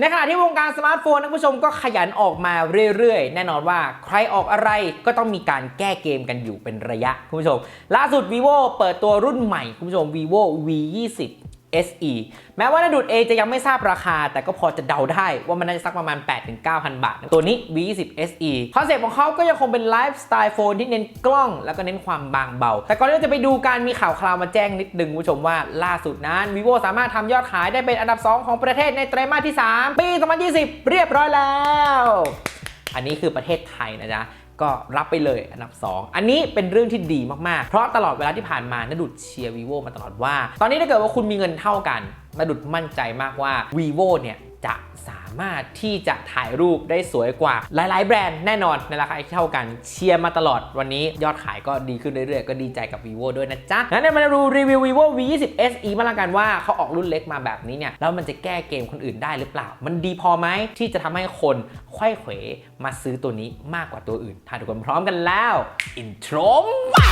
ในขณะที่วงการสมาร์ทโฟนนะคุณผู้ชมก็ขยันออกมาเรื่อยๆ แน่นอนว่าใครออกอะไรก็ต้องมีการแก้เกมกันอยู่เป็นระยะคุณผู้ชม ล่าสุด vivo เปิดตัวรุ่นใหม่คุณผู้ชม vivo v 2 0 SE แม้ว่านาดุดเอจะยังไม่ทราบราคา แต่ก็พอจะเดาได้ว่ามันน่าจะสักประมาณ 8-9,000 บาท ตัวนี้ V20 SE คอนเซ็ปต์ของเขาก็ยังคงเป็นไลฟ์สไตล์โฟนที่เน้นกล้องแล้วก็เน้นความบางเบา แต่ก่อนที่เราจะไปดูการมีข่าวคราวมาแจ้งนิดนึงผู้ชมว่าล่าสุดนั้น vivo สามารถทำยอดขายได้เป็นอันดับ 2 ของประเทศในไตรมาสที่ 3 ปี 2020 เรียบร้อยแล้ว อันนี้คือประเทศไทยนะจ๊ะ ก็รับไปเลยอันดับ 2 อันนี้เป็นเรื่องที่ดีมากๆ เพราะตลอดเวลาที่ผ่านมานดุดเชียร์ vivo มาตลอดว่า ตอนนี้ถ้าเกิดว่าคุณมีเงินเท่ากันนดุดมั่นใจมากว่า vivo เนี่ยามารถที่จะถ่ายรูปได้สวยกว่า หลาย ๆ แบรนด์แน่นอนในราคาเท่ากันเชียร์มาตลอดวันนี้ยอดขายก็ดีขึ้นเรื่อย ๆ ก็ดีใจกับ vivo ด้วยนะจ๊ะงั้นเดี๋ยมาดูรีวิว vivo v 2 0 SE มาละกันว่าเขาออกรุ่นเล็กมาแบบนี้เนี่ยแล้วมันจะแก้เกมคนอื่นได้หรือเปล่า มันดีพอไหมที่จะทำให้คนไข้เขวมาซื้อตัวนี้มากกว่าตัวอื่น ถ้าทุกคนพร้อมกันแล้วอินโทรมา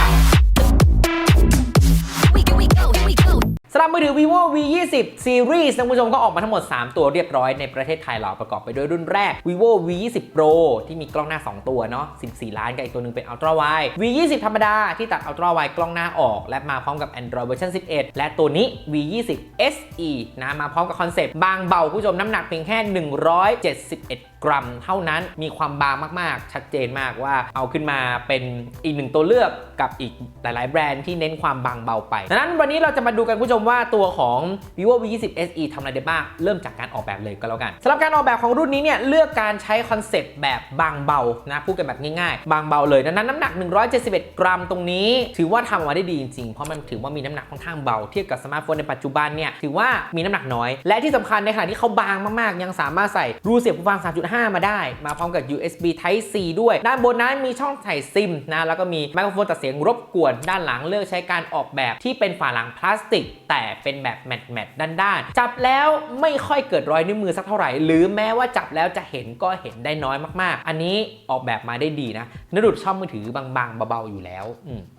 we go, we go, here we go. สำหรับมือถือ vivo v 2 0 series ท่านผู้ชมก็ออกมาทั้งหมด 3 ตัวเรียบร้อยในประเทศไทยเราประกอบไปด้วยรุ่นแรก vivo v 2 0 pro ที่มีกล้องหน้า 2 ตัวเนาะ 14 ล้านกับอีกตัวหนึ่งเป็น ultra wide v 2 0ธรรมดาที่ตัด ultra wide กล้องหน้าออก และมาพร้อมกับ android version 11 และตัวนี้ v 2 0 se นะมาพร้อมกับคอนเซปต์บางเบาผู้ชมน้ำหนักเพียงแค่ 171 กรัมเท่านั้นมีความบางมากๆ ชัดเจนมากว่าเอาขึ้นมาเป็นอีกหนึ่งตัวเลือกกับอีกหลาย ๆ แบรนด์ที่เน้นความบางเบาไปดังนั้นวันนี้เราจะมาดูกันผู้ชมว่าตัวของ vivo v 2 0 se ทำอะไรได้บ้างเริ่มจากการออกแบบเลยก็แล้วกันสำหรับการออกแบบของรุ่นนี้เนี่ยเลือกการใช้คอนเซปต์แบบบางเบานะพูดกันแบบง่าย ๆ บางเบาเลยดังนั้นน้ำหนัก 171 กรัมตรงนี้ ถือว่าทำออกมาได้ดีจริงๆเพราะมันถือว่ามีน้ำหนักค่อนข้างเบาเทียบกับสมาร์ทโฟนในปัจจุบันเนี่ยถือว่ามีน้ำหนักน้อย และที่สำคัญในขณะที่เขาบางมากๆ ยังสามารถใส่รูเสียบหูฟัง3.5มาได้ มาพร้อมกับ USB Type C ด้วย ด้านบนนั้นมีช่องใส่ซิมนะ แล้วก็มีไมโครโฟนตัดเสียงรบกวน ด้านหลังเลือกใช้การออกแบบที่เป็นฝาหลังพลาสติก แต่เป็นแบบแมตต์แมตต์ด้านๆจับแล้วไม่ค่อยเกิดรอยนิ้วมือสักเท่าไหร่ หรือแม้ว่าจับแล้วจะเห็นก็เห็นได้น้อยมากๆ อันนี้ออกแบบมาได้ดีนะนดุดชอบมือถือบางๆเบาๆอยู่แล้ว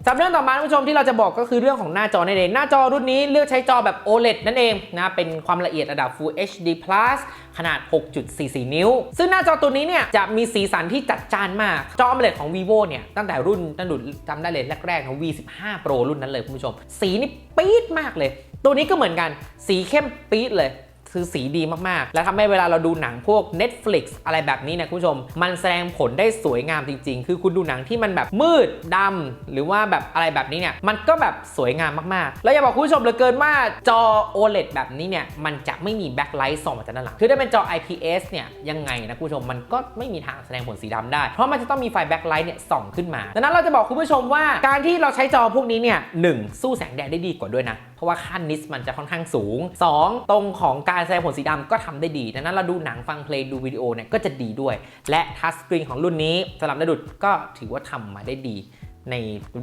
สำหรับเรื่องต่อมาท่านผู้ชมที่เราจะบอกก็คือเรื่องของหน้าจอนั่นเอง หน้าจอรุ่นนี้เลือกใช้จอแบบ OLED นั่นเองนะ เป็นความละเอียดระดับ Full HD Plus ขนาด 6.44 นิ้ว ซึ่งหน้าจอตัวนี้เนี่ยจะมีสีสันที่จัดจ้านมาก จอ AMOLED ของ vivo เนี่ยตั้งแต่รุ่นตั้งดุจำได้เลยแรกๆของ V15 Pro รุ่นนั้นเลยคุณผู้ชม สีนี่ปี๊ดมากเลย ตัวนี้ก็เหมือนกัน สีเข้มปี๊ดเลย คือสีดีมากๆ และทำให้เวลาเราดูหนังพวก Netflix อะไรแบบนี้นะคุณผู้ชม มันแสดงผลได้สวยงามจริง ๆ คือคุณดูหนังที่มันแบบมืดดำหรือว่าแบบอะไรแบบนี้เนี่ยมันก็แบบสวยงามมากๆ แล้วอย่าบอกคุณผู้ชมเหลือเกินว่าจอ OLED แบบนี้เนี่ยมันจะไม่มีแบ็คไลท์ส่องมาจากด้านหลังคือถ้าเป็นจอ IPS เนี่ยยังไงนะคุณผู้ชมมันก็ไม่มีทางแสดงผลสีดำได้ เพราะมันจะต้องมีไฟแบ็คไลท์เนี่ยส่องขึ้นมาดังนั้นเราจะบอกคุณผู้ชมว่าการที่เราใช้จอพวกนี้เนี่ยหนึ่งสู้แสงแดดได้ดีกว่าด้วยนะ เพราะว่าค่านิสมันจะค่อนข้างสูง 2. ตรงของการแสดงผลสีดำก็ทำได้ดีดังนั้นเราดูหนังฟังเพลงดูวิดีโอเนี่ยก็จะดีด้วย และทัชสกรีนของรุ่นนี้สำหรับนดุดก็ถือว่าทำมาได้ดีใน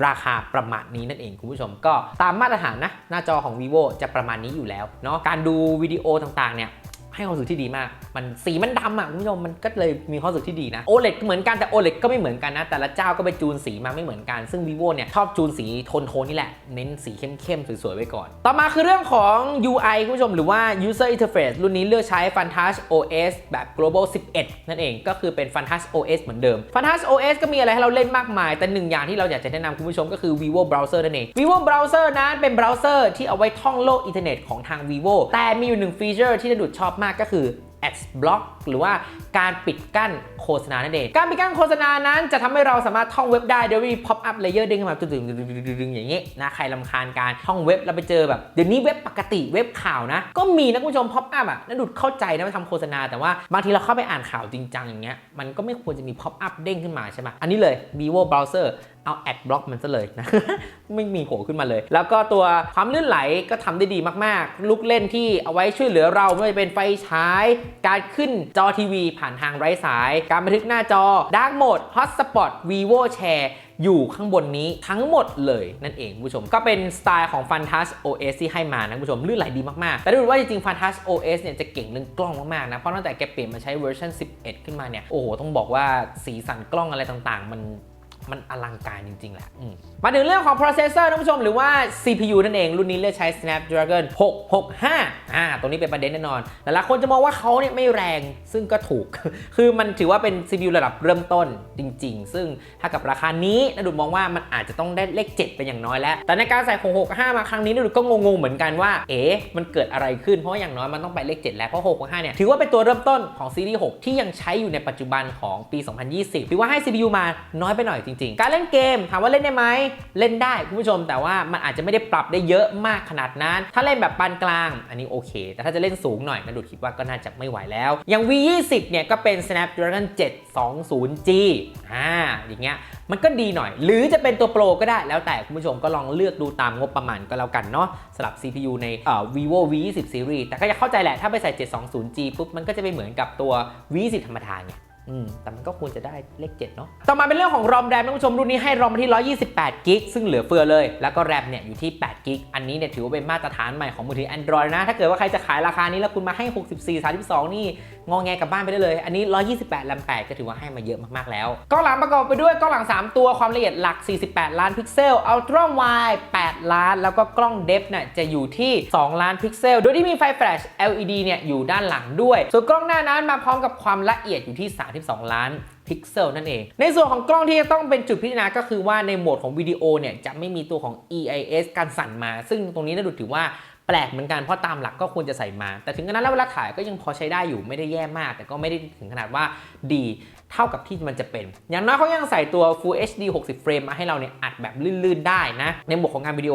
ราคาประมาณนี้นั่นเองคุณผู้ชมก็ตามมาตรฐานนะ หน้าจอของ vivo จะประมาณนี้อยู่แล้วเนาะการดูวิดีโอต่างๆเนี่ย ให้ความรู้สึกที่ดีมาก มันสีมันดำอะคุณผู้ชมมันก็เลยมีความรู้สึกที่ดีนะ OLED ก็เหมือนกันแต่ OLED ก็ไม่เหมือนกันนะ แต่ละเจ้าก็ไปจูนสีมาไม่เหมือนกัน ซึ่ง vivo เนี่ยชอบจูนสีโทนโทนนี่แหละ เน้นสีเข้มๆสวยๆไว้ก่อน ต่อมาคือเรื่องของ UI คุณผู้ชมหรือว่า user interface รุ่นนี้เลือกใช้ Fantash OS แบบ global 11 นั่นเองก็คือเป็น Fantash OS เหมือนเดิม Fantash OS ก็มีอะไรให้เราเล่นมากมาย แต่หนึ่งอย่างที่เราอยากจะแนะนำคุณผู้ชมก็คือ vivo browser นั่นเอง vivo browser นั้นเป็นเบราว์เซอร์ที่เอาไว้ท่องโลกอินเทอร์เน็ตของทาง vivo แต่มีอยู่หนึ่งฟีเจอร์ที่จะดุดชอบมากก็คือ ads block หรือว่าการปิดกั้นโฆษณานั่นเอง การปิดกั้นโฆษณานั้นจะทำให้เราสามารถท่องเว็บได้โดยมี pop up layer ดึงขึ้นมาตึงๆๆๆๆอย่างนี้นะใครลำคาญการท่องเว็บแล้วไปเจอแบบเดี๋ยวนี้เว็บปกติเว็บข่าวนะ ก็มีนะคุณผู้ชม pop up อะนั่นดูดเข้าใจนะว่าทำโฆษณาแต่ว่าบางทีเราเข้าไปอ่านข่าวจริงจังอย่างเงี้ยมันก็ไม่ควรจะมี pop up เด้งขึ้นมาใช่ไหมอันนี้เลย vivo browser เอา ad block มันซะเลยนะ ไม่มีโผล่ขึ้นมาเลย แล้วก็ตัวความลื่นไหลก็ทำได้ดีมากๆ ลูกเล่นที่เอาไว้ช่วยเหลือเราไม่ว่าจะเป็นไฟฉาย การขึ้นจอทีวี ผ่านทางไร้สาย การบันทึกหน้าจอ Dark Mode Hotspot Vivo Share อยู่ข้างบนนี้ทั้งหมดเลยนั่นเองผู้ชม ก็เป็นสไตล์ของ f a n t a s OS ที่ให้มานะผู้ชม ลื่นไหลดีมาก ๆ แต่ดูว่าจริงๆ f a n t a s OS เนี่ยจะเก่งเรื่องกล้องมาก ๆ นะ เพราะตั้งแต่แกเปลี่ยนมาใช้เวอร์ชัน11 ขึ้นมาเนี่ย โอ้โห ต้องบอกว่าสีสันกล้องอะไรต่าง ๆ มัน มันอลังการจริง ๆ แหละมมาถึงเรื่องของ processor ท่านผู้ชมหรือว่า CPU นั่นเอง รุ่นนี้เลือกใช้ Snapdragon 665 อ่า ตรงนี้เป็นประเด็นแน่นอน หลายๆคนจะมองว่าเขาเนี่ยไม่แรง ซึ่งก็ถูก คือมันถือว่าเป็น CPU ระดับเริ่มต้นจริง ๆ ซึ่งถ้ากับราคานี้นดุมองว่ามันอาจจะต้องได้เลข 7 เป็นอย่างน้อยแล้ว แต่ในการใส่ 665 มาครั้งนี้นดุก็งงๆ เหมือนกันว่า เอ๊ะ มันเกิดอะไรขึ้น เพราะอย่างน้อยมันต้องไปเลข 7 แล้ว เพราะ 665 เนี่ย ถือว่าเป็นตัวเริ่มต้นของซีรีส์ 6 ที่ยังใช้อยู่ในปัจจุบันของปี 2020ถือว่าให้ CPU มาน้อยไปหน่อยจริงๆ การเล่นเกมถามว่าเล่นได้ไหมเล่นได้คุณผู้ชม แต่ว่ามันอาจจะไม่ได้ปรับได้เยอะมากขนาดนั้น ถ้าเล่นแบบปานกลาง อันนี้โอเค แต่ถ้าจะเล่นสูงหน่อยนะดุดคิดว่าก็น่าจะไม่ไหวแล้วอย่าง V20 เนี่ยก็เป็น Snapdragon 720G อ่าอย่างเงี้ยมันก็ดีหน่อย หรือจะเป็นตัวโปรก็ได้แล้วแต่คุณผู้ชมก็ลองเลือกดูตามงบประมาณก็แล้วกันเนาะสำหรับ CPU ในเอ่อ vivo v20 series แต่ก็จะเข้าใจแหละถ้าไปใส่ 720G ปุ๊บมันก็จะไปเหมือนกับตัว v20 ธรรมดาไงอืม แต่มันก็ควรจะได้เลข 7 เนาะ ต่อมาเป็นเรื่องของ ROM RAM ท่านผู้ชมรุ่นนี้ให้ ROM มาที่ 128 กิก ซึ่งเหลือเฟือเลย แล้วก็ RAM เนี่ยอยู่ที่ 8 กิก อันนี้เนี่ยถือว่าเป็นมาตรฐานใหม่ของมือถือ Android นะ ถ้าเกิดว่าใครจะขายราคานี้แล้วคุณมาให้ 64 32 นี่ งอแงกลับบ้านไปได้เลย อันนี้ 128 RAM 8ก็ถือว่าให้มาเยอะมาก ๆ แล้ว กล้องหลังประกอบไปด้วยกล้องหลัง 3 ตัวความละเอียดหลัก 48 ล้านพิกเซล Ultra Wide 8 ล้าน แล้วก็กล้อง Depth เนี่ยจะอยู่ที่ 2 ล้านพิกเซล โดยที่มีไฟแฟลช LED เนี่ยอยู่ด้านหลังด้วย ส่วนกล้องหน้านั้นมาพร้อมกับความละเอียดอยู่ที่32 ล้านพิกเซลนั่นเอง ในส่วนของกล้องที่จะต้องเป็นจุดพิจารณาก็คือว่าในโหมดของวิดีโอเนี่ยจะไม่มีตัวของ EIS การสั่นมา ซึ่งตรงนี้น่าดูถือว่าแปลกเหมือนกันเพราะตามหลักก็ควรจะใส่มา แต่ถึงกระนั้นแล้วเวลาถ่ายก็ยังพอใช้ได้อยู่ไม่ได้แย่มาก แต่ก็ไม่ได้ถึงขนาดว่าดี เท่ากับที่มันจะเป็น อย่างน้อยเขายังใส่ตัว Full HD 60 เฟรมมาให้เราเนี่ยอัดแบบลื่นๆได้นะ ในหมดของงานวิดีโอ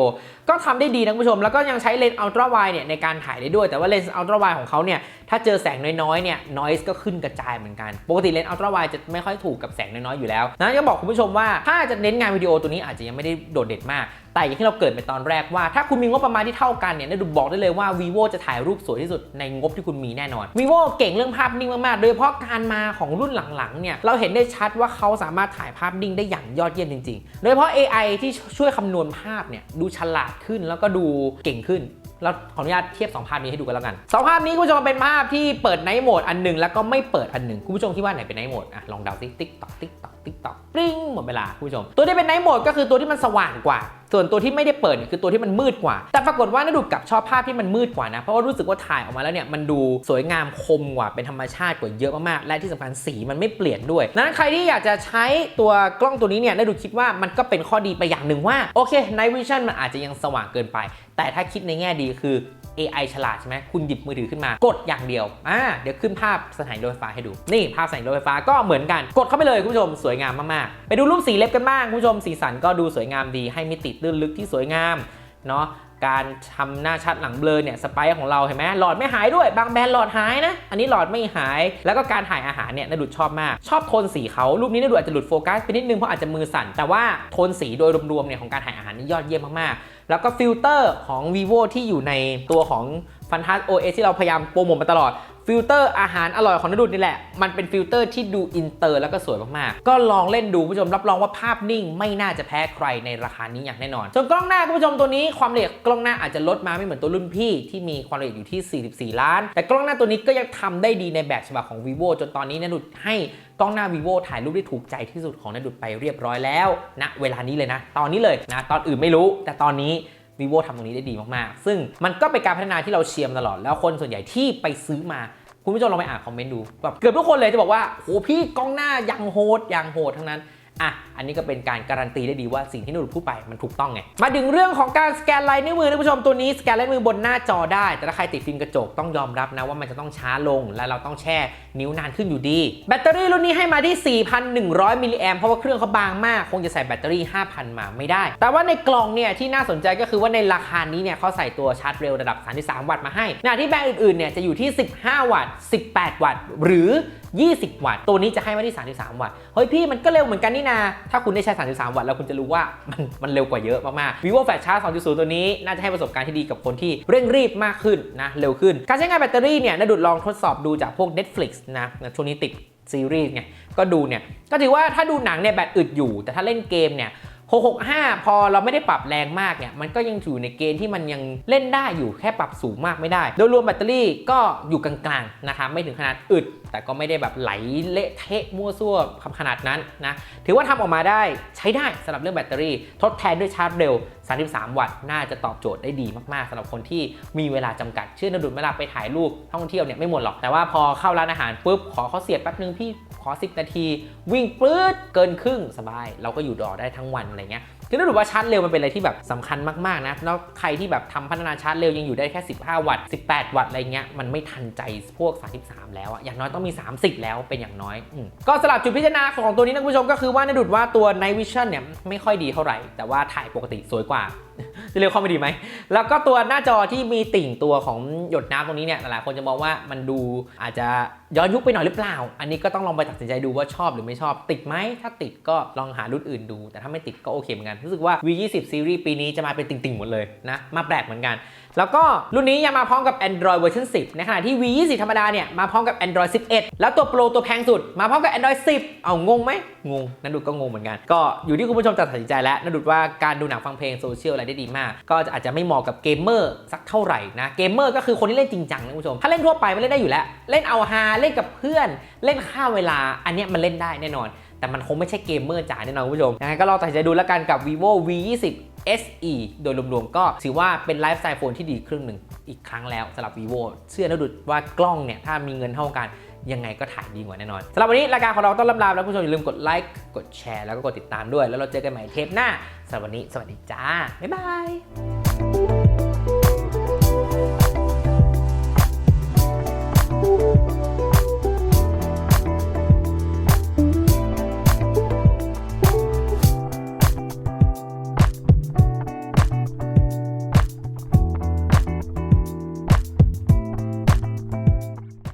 ก็ทำได้ดีนะผู้ชม แล้วก็ยังใช้เลนส์อัลตร้าไวเนี่ยในการถ่ายได้ด้วย แต่ว่าเลนส์อัลตร้าไวของเขาเนี่ยถ้าเจอแสงน้อยๆเนี่ย noise ก็ขึ้นกระจายเหมือนกัน ปกติเลนส์อัลตร้าไวจะไม่ค่อยถูกกับแสงน้อยๆอยู่แล้วนั้นก็บอกคุณผู้ชมว่าถ้าจะเน้นงานวิดีโอตัวนี้อาจจะยังไม่ได้โดดเด่นมาก แต่อย่างที่เราเกิดไปตอนแรกว่า ถ้าคุณมีงบประมาณที่เท่ากันเนี่ยได้ดูบอกได้เลยว่า vivo จะถ่ายรูปสวยที่สุดในงบที่คุณมีแน่นอน vivo เก่งเรื่องภาพนิ่งมากๆ โดยเฉพาะการมาของรุ่นหลังๆเนี่ยเราเห็นได้ชัดว่าเขาสามารถถ่ายภาพนิ่งได้อย่างยอดเยี่ยมจริงๆ โดยเฉพาะ AI ที่ช่วยคำนวณภาพเนี่ยดูฉลาดขึ้นแล้วก็ดูเก่งขึ้นเราขออนุญาตเทียบ 2 ภาพนี้ให้ดูกันแล้วกันสองภาพนี้คุณผู้ชมเป็นภาพที่เปิดไนท์โหมดอันหนึ่งแล้วก็ไม่เปิดอันหนึ่งคุณผู้ชมคิดว่าไหนเป็นไนท์โหมดอะลองเดาสิติ๊กตอกติ๊กตอกติ๊กตอกปริ้งหมดเวลาคุณผู้ชม ตัวที่เป็นไนท์โหมดก็คือตัวที่มันสว่างกว่า ส่วนตัวที่ไม่ได้เปิดเนี่ยคือตัวที่มันมืดกว่า แต่ปรากฏว่านาดูกลับชอบภาพที่มันมืดกว่านะ เพราะว่ารู้สึกว่าถ่ายออกมาแล้วเนี่ยมันดูสวยงามคมกว่าเป็นธรรมชาติกว่าเยอะมากๆและที่สำคัญสีมันไม่เปลี่ยนด้วยดังนั้นใครที่อยากจะใช้ตัวกล้องตัวนี้เนี่ยนาดูคิดว่ามันก็เป็นข้อดีไปอย่างหนึ่งว่าโอเค Night Vision มันอาจจะยังสว่างเกินไป แต่ถ้าคิดในแง่ดีคือ AI ฉลาดใช่ไหมคุณหยิบมือถือขึ้นมากดอย่างเดียวอ่าเดี๋ยวขึ้นภาพสถานีรถไฟฟ้าให้ดู นี่ภาพสถานีรถไฟฟ้าก็เหมือนกัน กดเข้าไปเลยคุณผู้ชมสวยงามมากๆ ไปดูรูปสีเล็บกันบ้างคุณผู้ชมสีสันก็ดูสวยงามดีให้มิติตื้นลึกที่สวยงาม เนาะการทำหน้าชัดหลังเบลอเนี่ยสไปของเราเห็นไหมหลอดไม่หายด้วย บางแบรนด์หลอดหายนะ อันนี้หลอดไม่หาย แล้วก็การถ่ายอาหารเนี่ยนาดุดชอบมาก ชอบโทนสีเขารูปนี้นาดุดอาจจะหลุดโฟกัสไปนิดนึงเพราะอาจจะมือสั่น แต่ว่าโทนสีโดยรวมๆเนี่ยของการถ่ายอาหารนี่ยอดเยี่ยมมากๆ แล้วก็ฟิลเตอร์ของ vivo ที่อยู่ในตัวของฟันทัส OS ที่เราพยายามโปรโมทมาตลอด ฟิลเตอร์อาหารอร่อยของนดุดนี่แหละ มันเป็นฟิลเตอร์ที่ดูอินเตอร์แล้วก็สวยมากๆ ก็ลองเล่นดูผู้ชมรับรองว่าภาพนิ่งไม่น่าจะแพ้ใครในราคานี้อย่างแน่นอน ส่วนกล้องหน้าผู้ชมตัวนี้ความละเอียดกล้องหน้าอาจจะลดมาไม่เหมือนตัวรุ่นพี่ที่มีความละเอียดอยู่ที่ 44 ล้าน แต่กล้องหน้าตัวนี้ก็ยังทำได้ดีในแบบฉบับของ vivo จนตอนนี้นดุดให้กล้องหน้า vivo ถ่ายรูปได้ถูกใจที่สุดของนดุดไปเรียบร้อยแล้วณเวลานี้เลยนะ ตอนนี้เลยนะตอนอื่นไม่รู้ แต่ตอนนี้ vivo ทำตรงนี้ได้ดีมากๆ ซึ่งมันก็เป็นการพัฒนาที่เราเชียร์ตลอด แล้วคนส่วนใหญ่ที่ไปซื้อมา คุณผู้ชมลองไปอ่านคอมเมนต์ดูแบบเกือบทุกคนเลยจะบอกว่าโหพี่กล้องหน้ายังโหดยังโหดทั้งนั้น อะอันนี้ก็เป็นการการันตีได้ดีว่าสิ่งที่หนูพูดไปมันถูกต้องไง มาถึงเรื่องของการสแกนลายนิ้วมือนะผู้ชมตัวนี้สแกนลายนิ้วมือบนหน้าจอได้ แต่ถ้าใครติดฟิล์มกระจกต้องยอมรับนะว่ามันจะต้องช้าลงและเราต้องแช่นิ้วนานขึ้นอยู่ดี แบตเตอรี่รุ่นนี้ให้มาที่ 4,100 มิลลิแอมเพราะว่าเครื่องเขาบางมาก คงจะใส่แบตเตอรี่ 5,000 มาไม่ได้ แต่ว่าในกล่องเนี่ยที่น่าสนใจก็คือว่าในราคานี้เนี่ยเขาใส่ตัวชาร์จเร็วระดับ 33 วัตต์มาให้ขณะที่แบรนด์อื่นๆเนี่ยจะอยู่ที่ 15 วัตต์ 18 วัตต์ หรือ 20 วัตต์ ตัวนี้จะให้มาที่ 33 วัตต์ เฮ้ยพี่มันก็เร็วเหมือนกันนี่นา ถ้าคุณได้ใช้ 33 วัตต์แล้วคุณจะรู้ว่ามันมันเร็วกว่าเยอะมากๆ vivo flash charge 2.0 ตัวนี้น่าจะให้ประสบการณ์ที่ดีกับคนที่เร่งรีบมากขึ้นนะ เร็วขึ้น การใช้งานแบตเตอรี่เนี่ยนาดุดลองทดสอบดูจากพวก Netflix นะช่วงนี้ติดซีรีส์ไง ก็ดูเนี่ย ก็ถือว่าถ้าดูหนังเนี่ยแบตอึดอยู่ แต่ถ้าเล่นเกมเนี่ย 665 พอเราไม่ได้ปรับแรงมากเนี่ยมันก็ยังอยู่ในเกณฑ์ที่มันยังเล่นได้อยู่แค่ปรับสูงมากไม่ได้ โดยรวมแบตเตอรี่ก็อยู่กลางๆนะคะไม่ถึงขนาดอึด แต่ก็ไม่ได้แบบไหลเละเทะมั่วซั่วขนาดนั้นนะถือว่าทำออกมาได้ใช้ได้สำหรับเรื่องแบตเตอรี่ ทดแทนด้วยชาร์จเร็ว 33 วัตต์น่าจะตอบโจทย์ได้ดีมากๆสำหรับคนที่มีเวลาจำกัดเชื่อนดุลเวลาไปถ่ายรูปท่องเที่ยวเนี่ยไม่หมดหรอกแต่ว่าพอเข้าร้านอาหารปุ๊บขอเขาเสียบแป๊บนึงพี่ ขอ 10 นาที วิ่งปื๊ดเกินครึ่งสบาย เราก็อยู่ดอได้ทั้งวันอะไรเงี้ยคือนะดุลว่าชาร์จเร็วมันเป็นอะไรที่แบบสำคัญมากๆนะแล้วใครที่แบบทำพัฒนาชาร์จเร็วยังอยู่ได้แค่ 15 วัตต์ 18 วัตต์อะไรเงี้ยมันไม่ทันใจพวก 33 แล้วอะอย่างน้อยต้องมี 30 แล้วเป็นอย่างน้อยอก็สลับจุดพิจารณาของตัวนี้นะคุณผู้ชมก็คือว่าในดุดว่าตัว Night Vision เนี่ยไม่ค่อยดีเท่าไหร่ แต่ว่าถ่ายปกติสวยกว่าจะเรียกความไม่ดีไหม แล้วก็ตัวหน้าจอที่มีติ่งตัวของหยดน้ำตรงนี้เนี่ยหลายๆคนจะมองว่ามันดูอาจจะย้อนยุคไปหน่อยหรือเปล่า อันนี้ก็ต้องลองไปตัดสินใจดูว่าชอบหรือไม่ชอบ ติดไหม ถ้าติดก็ลองหารุ่นอื่นดู แต่ถ้าไม่ติดก็โอเคเหมือนกัน รู้สึกว่า V20 Series ปีนี้จะมาเป็นติ่งๆหมดเลยนะ มาแปลกเหมือนกัน แล้วก็รุ่นนี้ยังมาพร้อมกับ Android เวอร์ชัน10 ในขณะที่ V20 ธรรมดาเนี่ยมาพร้อมกับ Android 11 แล้วตัว Pro ตัวแพงสุด มาพร้อมกับ Android 10 เอางงไหมงงนันดุดก็งงเหมือนกัน ก็อยู่ที่คุณผู้ชมจะตัดสินใจแล้วนันดุดว่าการดูหนังฟังเพลงโซเชียลอะไรได้ดีมาก ก็อาจจะไม่เหมาะกับเกมเมอร์สักเท่าไหร่นะเกมเมอร์ก็คือคนที่เล่นจริงจังนะคุณผู้ชมถ้าเล่นทั่วไปมันเล่นได้อยู่แล้ว เล่นเอาฮาเล่นกับเพื่อน เล่นฆ่าเวลา อันนี้มันเล่นได้แน่นอน แต่มันคงไม่ใช่เกมเมอร์จ๋าแน่นอนคุณผู้ชมยังไงก็ลองตัดสินใจดูแล้วกันกับ vivo v 2 0 SE โดยรวมๆก็ถือว่าเป็นไลฟ์สไตล์โฟนที่ดีครึ่งหนึ่งอีกครั้งแล้วสำหรับ vivo เชื่อนะดุดว่ากล้องเนี่ย ถ้ามีเงินเท่ากัน ยังไงก็ถ่ายดีกว่าแน่นอนสำหรับวันนี้รายการของเราต้องลำลาแล้วคุณผู้ชมอย่าลืมกดไลค์กดแชร์แล้วก็กดติดตามด้วย แล้วเราเจอกันใหม่เทปหน้าสำหรับวันนี้ สวัสดีจ้าบ๊ายบาย